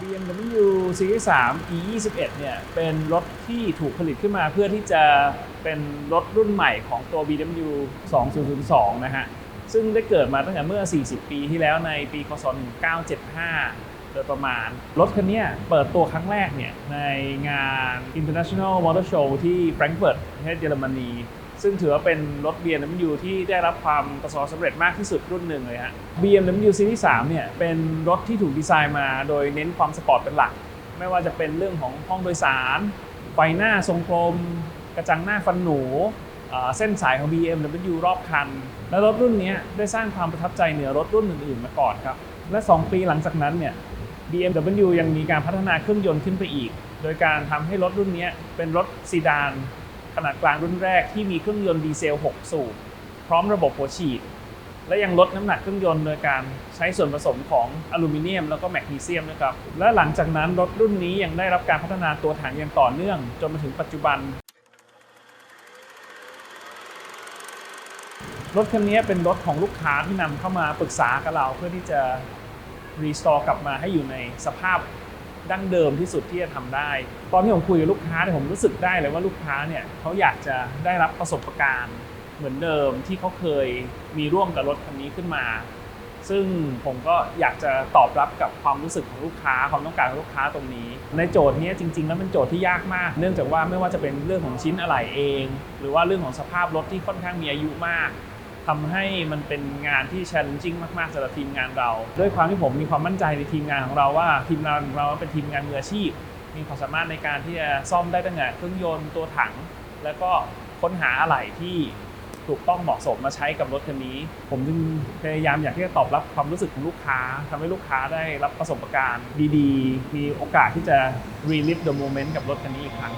BMW Series 3 E21 เนี่ยเป็นรถที่ถูกผลิตขึ้นมาเพื่อที่จะเป็นรถรุ่นใหม่ของตัว BMW 2002 นะฮะ ซึ่งได้เกิดมาตั้งแต่เมื่อ 40 ปีที่แล้วในปีคศ 1975 โดยประมาณ รถคันนี้เปิดตัวครั้งแรกเนี่ยในงาน International Motor Show ที่แฟรงก์เฟิร์ตประเทศเยอรมนี ซึ่งถือว่าเป็นรถ BMW ที่ได้รับความประสบความสำเร็จมากที่สุดรุ่นหนึ่งเลยฮะ BMW Series 3เนี่ยเป็นรถที่ถูกดีไซน์มาโดยเน้นความสปอร์ตเป็นหลัก ไม่ว่าจะเป็นเรื่องของห้องโดยสาร ไฟหน้าทรงกลม กระจังหน้าฟันหนูเส้นสายของ BMW รอบคัน และรถรุ่นนี้ได้สร้างความประทับใจเหนือรถรุ่นอื่นๆมาก่อนครับ และ 2 ปีหลังจากนั้นเนี่ย BMW ยังมีการพัฒนาเครื่องยนต์ขึ้นไปอีก โดยการทำให้รถรุ่นนี้เป็นรถซีดาน ขนาดกลางรุ่นแรกที่มีเครื่องยนต์ดีเซล 6 สูบพร้อมระบบหัวฉีด และยังลดน้ำหนักเครื่องยนต์โดยการใช้ส่วนผสมของอลูมิเนียมแล้วก็แมกนีเซียมนะครับ และหลังจากนั้นรถรุ่นนี้ยังได้รับการพัฒนาตัวถังอย่างต่อเนื่อง จนมาถึงปัจจุบัน รถคันนี้เป็นรถของลูกค้าที่นำเข้ามาปรึกษากับเราเพื่อที่จะรีสตอร์กลับมาให้อยู่ในสภาพ ดั้งเดิมที่สุดที่จะทำได้ ตอนที่ผมคุยกับลูกค้าเนี่ยผมรู้สึกได้เลยว่าลูกค้าเนี่ยเขาอยากจะได้รับประสบการณ์เหมือนเดิมที่เขาเคยมีร่วมกับรถคันนี้ขึ้นมา ซึ่งผมก็อยากจะตอบรับกับความรู้สึกของลูกค้าความต้องการของลูกค้าตรงนี้ ในโจทย์นี้จริง ๆ แล้วเป็นโจทย์ที่ยากมาก เนื่องจากว่าไม่ว่าจะเป็นเรื่องของชิ้นอะไหล่เอง หรือว่าเรื่องของสภาพรถที่ค่อนข้างมีอายุมาก ทำให้มันเป็นงานที่ challenging มากๆสำหรับทีมงานเรา ด้วยความที่ผมมีความมั่นใจในทีมงานของเราว่า ทีมงานของเราเป็นทีมงานมืออาชีพ มีความสามารถในการที่จะซ่อมได้ตั้งแต่เครื่องยนต์ตัวถัง แล้วก็ค้นหาอะไหล่ที่ถูกต้องเหมาะสมมาใช้กับรถคันนี้ ผมจึงพยายามอยากที่จะตอบรับความรู้สึกของลูกค้าทำให้ลูกค้าได้รับประสบการณ์ดีๆ มีโอกาสที่จะ relive the moment กับรถคันนี้อีกครั้ง